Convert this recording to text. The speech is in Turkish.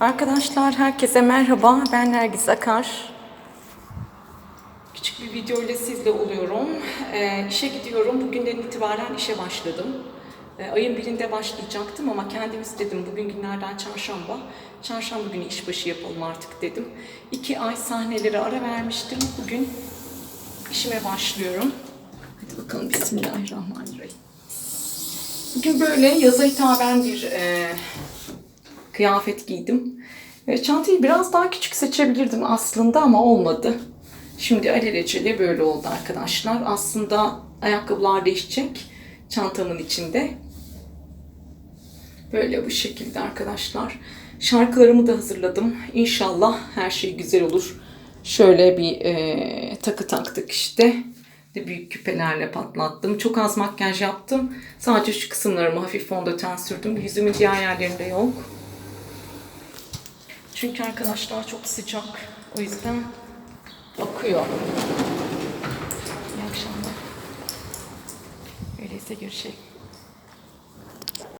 Arkadaşlar herkese merhaba. Ben Nergis Akar. Küçük bir video ile sizle oluyorum. Ee, işe gidiyorum. Bugünden itibaren işe başladım. Ee, ayın birinde başlayacaktım ama kendim istedim. Bugün günlerden çarşamba. Çarşamba günü işbaşı yapalım artık dedim. İki ay sahnelere ara vermiştim. Bugün işime başlıyorum. Hadi bakalım Bismillahirrahmanirrahim. Bugün böyle yaza hitaben bir e, kıyafet giydim. Çantayı biraz daha küçük seçebilirdim aslında ama olmadı. Şimdi alelacele böyle oldu arkadaşlar. Aslında ayakkabılar değişecek çantamın içinde. Böyle bu şekilde arkadaşlar. Şarkılarımı da hazırladım. İnşallah her şey güzel olur. Şöyle bir e, takı taktık işte. De büyük küpelerle patlattım. Çok az makyaj yaptım. Sadece şu kısımlarımı hafif fondöten sürdüm. Yüzümün diğer yerlerinde yok. Çünkü arkadaşlar çok sıcak. O yüzden akıyor. İyi akşamlar. Öyleyse görüşelim.